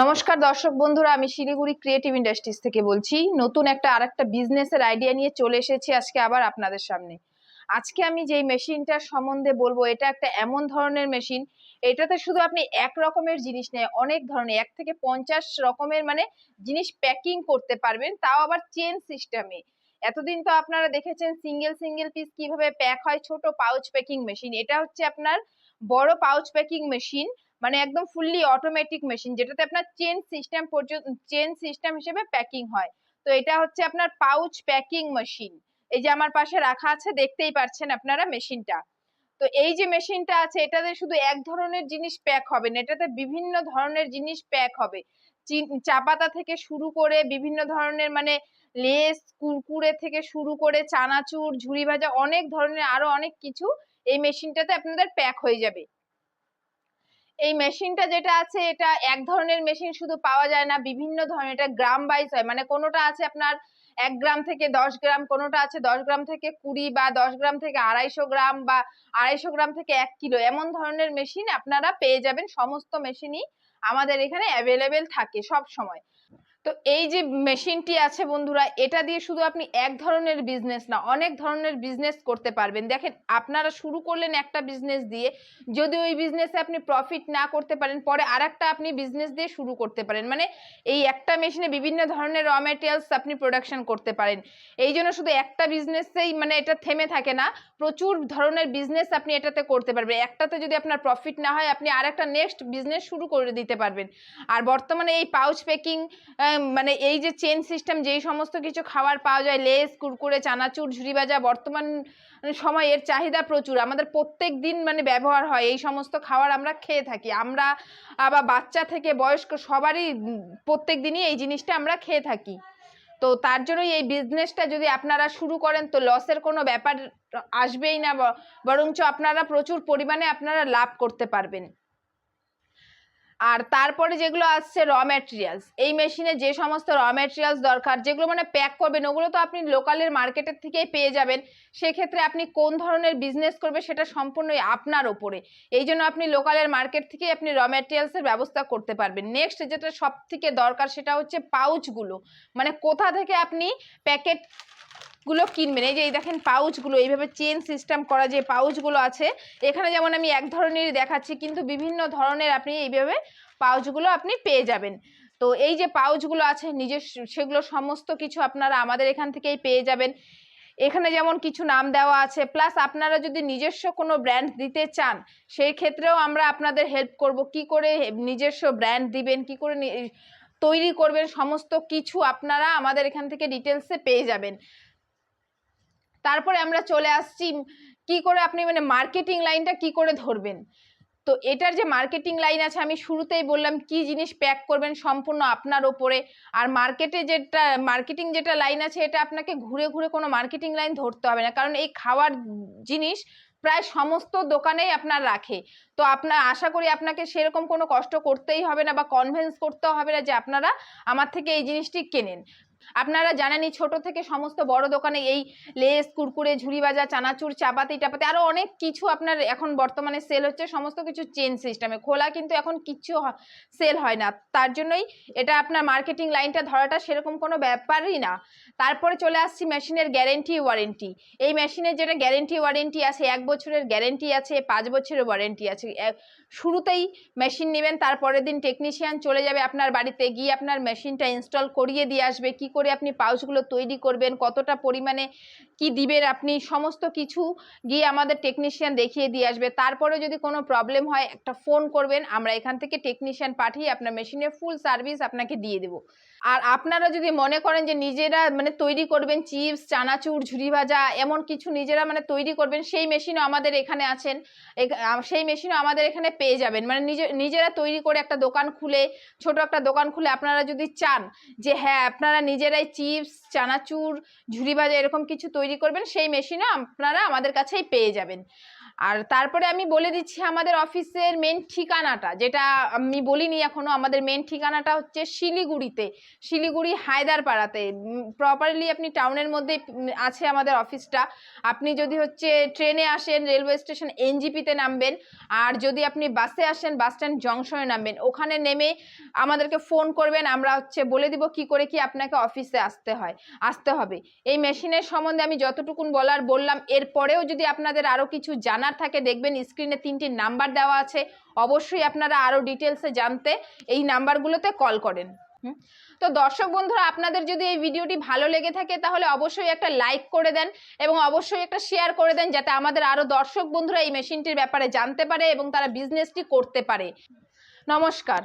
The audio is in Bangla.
নমস্কার দর্শক বন্ধুরা, আমি শিলিগুড়ি ক্রিয়েটিভ ইন্ডাস্ট্রিজ থেকে বলছি। নতুন একটা আর আরেকটা বিজনেসের আইডিয়া নিয়ে চলে এসেছি আজকে আবার আপনাদের সামনে। আজকে আমি যেই মেশিনটার সম্বন্ধে বলব, এটা একটা এমন ধরনের মেশিন এটাতে শুধু আপনি এক রকমের জিনিস নেই, অনেক ধরনের, এক থেকে পঞ্চাশ রকমের মানে জিনিস প্যাকিং করতে পারবেন, তাও আবার চেন সিস্টেমে এতদিন তো আপনারা দেখেছেন সিঙ্গেল সিঙ্গেল পিস কীভাবে প্যাক হয়, ছোট পাউচ প্যাকিং মেশিন এটা হচ্ছে আপনার বড় পাউচ প্যাকিং মেশিন মানে একদম ফুললি অটোমেটিক মেশিন যেটাতে আপনার চেন সিস্টেম পর্যন্ত চেন সিস্টেম হিসেবে প্যাকিং হয়। তো এটা হচ্ছে আপনার পাউচ প্যাকিং মেশিন এই যে আমার পাশে রাখা আছে, দেখতেই পাচ্ছেন আপনারা মেশিনটা তো এই যে মেশিনটা আছে, এটাতে শুধু এক ধরনের জিনিস প্যাক হবে না, এটাতে বিভিন্ন ধরনের জিনিস প্যাক হবে। চি- চা পাতা থেকে শুরু করে বিভিন্ন ধরনের মানে লেস, কুরকুরে থেকে শুরু করে চানাচুর, ঝুড়ি ভাজা, অনেক ধরনের, আরও অনেক কিছু এই মেশিনটাতে আপনাদের প্যাক হয়ে যাবে। এই মেশিনটা যেটা আছে, এটা এক ধরনের মেশিন শুধু পাওয়া যায় না, বিভিন্ন ধরনের, এটা গ্রাম ওয়াইজ হয়। মানে কোনোটা আছে আপনার এক গ্রাম থেকে দশ গ্রাম, কোনোটা আছে দশ গ্রাম থেকে কুড়ি বা দশ গ্রাম থেকে আড়াইশো গ্রাম বা আড়াইশো গ্রাম থেকে এক কিলো। এমন ধরনের মেশিন আপনারা পেয়ে যাবেন। সমস্ত মেশিনই আমাদের এখানে অ্যাভেলেবেল থাকে সব সময়। তো এই যে মেশিনটি আছে বন্ধুরা, এটা দিয়ে শুধু আপনি এক ধরনের বিজনেস না, অনেক ধরনের বিজনেস করতে পারবেন। দেখেন, আপনারা শুরু করলেন একটা বিজনেস দিয়ে, যদি ওই বিজনেসে আপনি প্রফিট না করতে পারেন, পরে আরেকটা আপনি বিজনেস দিয়ে শুরু করতে পারেন। মানে এই একটা মেশিনে বিভিন্ন ধরনের র মেটেরিয়ালস আপনি প্রোডাকশন করতে পারেন। এই জন্য শুধু একটা বিজনেসেই মানে এটা থেমে থাকে না, প্রচুর ধরনের বিজনেস আপনি এটাতে করতে পারবেন। একটাতে যদি আপনার প্রফিট না হয়, আপনি আরেকটা নেক্সট বিজনেস শুরু করে দিতে পারবেন। আর বর্তমানে এই পাউচ প্যাকিং মানে এই যে চেন সিস্টেম যেই সমস্ত কিছু খাবার পাওয়া যায়, লেস, কুরকুরে, চানাচুর ঝুড়ি ভাজা বর্তমান সময় এর চাহিদা প্রচুর। আমাদের প্রত্যেক দিন মানে ব্যবহার হয়, এই সমস্ত খাবার আমরা খেয়ে থাকি। আমরা আবার বাচ্চা থেকে বয়স্ক সবারই প্রত্যেক দিনই এই জিনিসটা আমরা খেয়ে থাকি। তো তার জন্যই এই বিজনেসটা যদি আপনারা শুরু করেন, তো লসের কোনো ব্যাপার আসবেই না বরঞ্চ আপনারা প্রচুর পরিমাণে আপনারা লাভ করতে পারবেন। আর তারপরে যেগুলো আসছে র ম্যাটেরিয়ালস এই মেশিনে যে সমস্ত র ম্যাটেরিয়ালস দরকার, যেগুলো মানে প্যাক করবেন, ওগুলো তো আপনি লোকালের মার্কেটের থেকেই পেয়ে যাবেন। সেক্ষেত্রে আপনি কোন ধরনের বিজনেস করবে সেটা সম্পূর্ণই আপনার ওপরে। এই জন্য আপনি লোকালের মার্কেট থেকেই আপনি র ম্যাটেরিয়ালসের ব্যবস্থা করতে পারবেন। নেক্সট যেটা সব থেকে দরকার সেটা হচ্ছে পাউচগুলো মানে কোথা থেকে আপনি প্যাকেট গুলো কিনবেন। এই যে, এই দেখেন পাউচগুলো এইভাবে চেন সিস্টেম করা যে পাউচগুলো আছে, এখানে যেমন আমি এক ধরনেরই দেখাচ্ছি, কিন্তু বিভিন্ন ধরনের আপনি এইভাবে পাউচগুলো আপনি পেয়ে যাবেন। তো এই যে পাউচগুলো আছে নিজস্ব সেগুলো সমস্ত কিছু আপনারা আমাদের এখান থেকেই পেয়ে যাবেন। এখানে যেমন কিছু নাম দেওয়া আছে প্লাস আপনারা যদি নিজস্ব কোনো ব্র্যান্ড দিতে চান, সেই ক্ষেত্রেও আমরা আপনাদের হেল্প করব। কি করে নিজস্ব ব্র্যান্ড দিবেন, কি করে তৈরি করবেন, সমস্ত কিছু আপনারা আমাদের এখান থেকে ডিটেলসে পেয়ে যাবেন। তারপরে আমরা চলে আসছি, কি করে আপনি মানে মার্কেটিং লাইনটা কি করে ধরবেন? তো এটার যে মার্কেটিং লাইন আছে, আমি শুরুতেই বললাম কি জিনিস প্যাক করবেন সম্পূর্ণ আপনার ওপরে। আর মার্কেটে যেটা মার্কেটিং যেটা লাইন আছে, এটা আপনাকে ঘুরে ঘুরে কোনো মার্কেটিং লাইন ধরতে হবে না। কারণ এই খাওয়ার জিনিস প্রায় সমস্ত দোকানেই আপনার রাখে। তো আপনার আশা করি আপনাকে সেরকম কোনো কষ্ট করতেই হবে না বা কনভেন্স করতে হবে না যে আপনারা আমার থেকে এই জিনিসটি কেনেন। আপনারা জানেনই ছোট থেকে সমস্ত বড় দোকানে এই লেস, কুরকুরে ঝুড়ি ভাজা চানাচুর, চাপাতি, টাপাতি আরও অনেক কিছু আপনার এখন বর্তমানে সেল হচ্ছে, সমস্ত কিছু চেন সিস্টেমে খোলা কিন্তু এখন কিচ্ছু সেল হয় না। তার জন্যই এটা আপনার মার্কেটিং লাইনটা ধরাটা সেরকম কোনো ব্যাপারই না। তারপরে চলে আসছি মেশিনের গ্যারেন্টি ওয়ারেন্টি এই মেশিনের যেটা গ্যারেন্টি ওয়ারেন্টি আছে, এক বছরের গ্যারেন্টি আছে, পাঁচ বছরের ওয়ারেন্টি আছে। শুরুতেই মেশিন নেবেন, তারপরের দিন টেকনিশিয়ান চলে যাবে আপনার বাড়িতে, গিয়ে আপনার মেশিনটা ইনস্টল করিয়ে দিয়ে আসবে, কি করে আপনি পাউচগুলো তৈরি করবেন, কতটা পরিমাণে কি দিবেন আপনি, সমস্ত কিছু গিয়ে আমাদের টেকনিশিয়ান দেখিয়ে দিয়ে আসবে। তারপরে যদি কোনো প্রবলেম হয়, একটা ফোন করবেন, আমরা এখান থেকে টেকনিশিয়ান পাঠিয়ে আপনার মেশিনের ফুল সার্ভিস আপনাকে দিয়ে দেবো। আর আপনারা যদি মনে করেন যে নিজেরা মানে তৈরি করবেন চিপস, চানাচুর, ঝুরি ভাজা, এমন কিছু নিজেরা মানে তৈরি করবেন, সেই মেশিনও আমাদের এখানে আছেন। সেই মেশিনও আমাদের এখানে পেয়ে যাবেন। মানে নিজে, নিজেরা তৈরি করে একটা দোকান খুলে, ছোট একটা দোকান খুলে আপনারা যদি চান যে হ্যাঁ আপনারা নিজেরাই চিপস, চানাচুর, ঝুড়ি ভাজা এরকম কিছু তৈরি করবেন, সেই মেশিনও আপনারা আমাদের কাছেই পেয়ে যাবেন। আর তারপরে আমি বলে দিচ্ছি আমাদের অফিসের মেন ঠিকানাটা, যেটা আমি বলিনি এখনও, আমাদের মেন ঠিকানাটা হচ্ছে শিলিগুড়িতে, শিলিগুড়ি হায়দারপাড়াতে। প্রপারলি আপনি টাউনের মধ্যে আছে আমাদের অফিসটা। আপনি যদি হচ্ছে ট্রেনে আসেন রেলওয়ে স্টেশন এনজিপিতে নামবেন, আর যদি আপনি বাসে আসেন বাস স্ট্যান্ড জংশনে নামবেন, ওখানে নেমে আমাদেরকে ফোন করবেন, আমরা হচ্ছে বলে দিব কি করে কি আপনাকে অফিসে আসতে হয়, আসতে হবে। এই মেশিনের সম্বন্ধে আমি যতটুকুন বলার বললাম, এরপরেও যদি আপনাদের আরও কিছু জানার থাকে, দেখবেন স্ক্রিনে তিনটি নাম্বার দেওয়া আছে। অবশ্যই আপনারা আরও ডিটেলসে জানতে এই নাম্বারগুলোতে কল করেন। তো দর্শক বন্ধুরা, আপনাদের যদি এই ভিডিওটি ভালো লেগে থাকে, তাহলে অবশ্যই একটা লাইক করে দেন এবং অবশ্যই একটা শেয়ার করে দেন, যাতে আমাদের আরও দর্শক বন্ধুরা এই মেশিনটির ব্যাপারে জানতে পারে এবং তারা বিজনেসটি করতে পারে। নমস্কার।